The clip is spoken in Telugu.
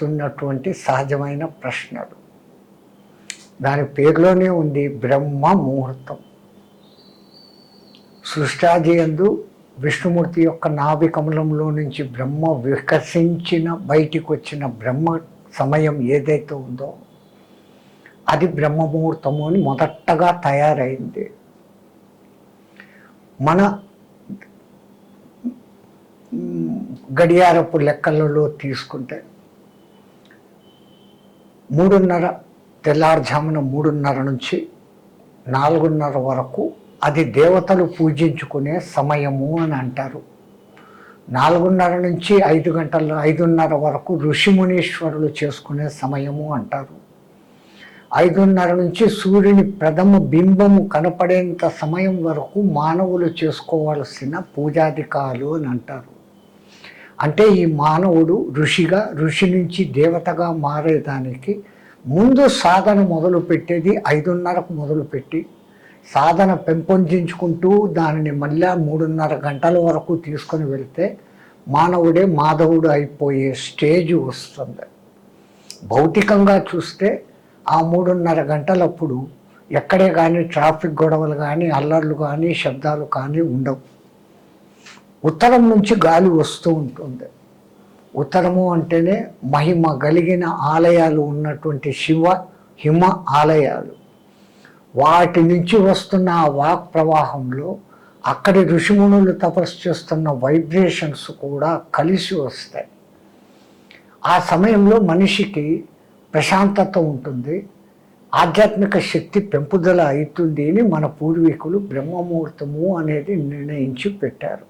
వస్తున్నటువంటి సహజమైన ప్రశ్నలు. దాని పేరులోనే ఉంది బ్రహ్మ ముహూర్తం. సృష్టాది ఎందు విష్ణుమూర్తి యొక్క నాభికమలంలో నుంచి బ్రహ్మ వికసించిన బయటికి వచ్చిన బ్రహ్మ సమయం ఏదైతే ఉందో అది బ్రహ్మముహూర్తము అని మొదటగా తయారైంది. మన గడియారపు లెక్కలలో తీసుకుంటే మూడున్నర తెల్లారుజామున మూడున్నర నుంచి నాలుగున్నర వరకు అది దేవతలు పూజించుకునే సమయము అని అంటారు. నాలుగున్నర నుంచి ఐదు గంటల ఐదున్నర వరకు ఋషిమునీశ్వరులు చేసుకునే సమయము అంటారు. ఐదున్నర నుంచి సూర్యుని ప్రథమ బింబము కనపడేంత సమయం వరకు మానవులు చేసుకోవాల్సిన పూజాధికాలు అని అంటారు. అంటే ఈ మానవుడు ఋషిగా ఋషి నుంచి దేవతగా మారేదానికి ముందు సాధన మొదలు పెట్టేది ఐదున్నరకు మొదలుపెట్టి సాధన పెంపొందించుకుంటూ దానిని మళ్ళా మూడున్నర గంటల వరకు తీసుకొని వెళ్తే మానవుడే మాధవుడు అయిపోయే స్టేజ్ వస్తుంది. భౌతికంగా చూస్తే ఆ మూడున్నర గంటలప్పుడు ఎక్కడే కానీ ట్రాఫిక్ గొడవలు కానీ అల్లర్లు కానీ శబ్దాలు కానీ ఉండవు. ఉత్తరం నుంచి గాలి వస్తూ ఉంటుంది. ఉత్తరము అంటేనే మహిమ కలిగిన ఆలయాలు ఉన్నటువంటి శివ హిమ ఆలయాలు. వాటి నుంచి వస్తున్న ఆ వాక్ ప్రవాహంలో అక్కడి ఋషిమునులు తపస్సు చేస్తున్న వైబ్రేషన్స్ కూడా కలిసి వస్తాయి. ఆ సమయంలో మనిషికి ప్రశాంతత ఉంటుంది. ఆధ్యాత్మిక శక్తి పెంపుదల అవుతుంది అని మన పూర్వీకులు బ్రహ్మముహూర్తము అనేది నిర్ణయించి పెట్టారు.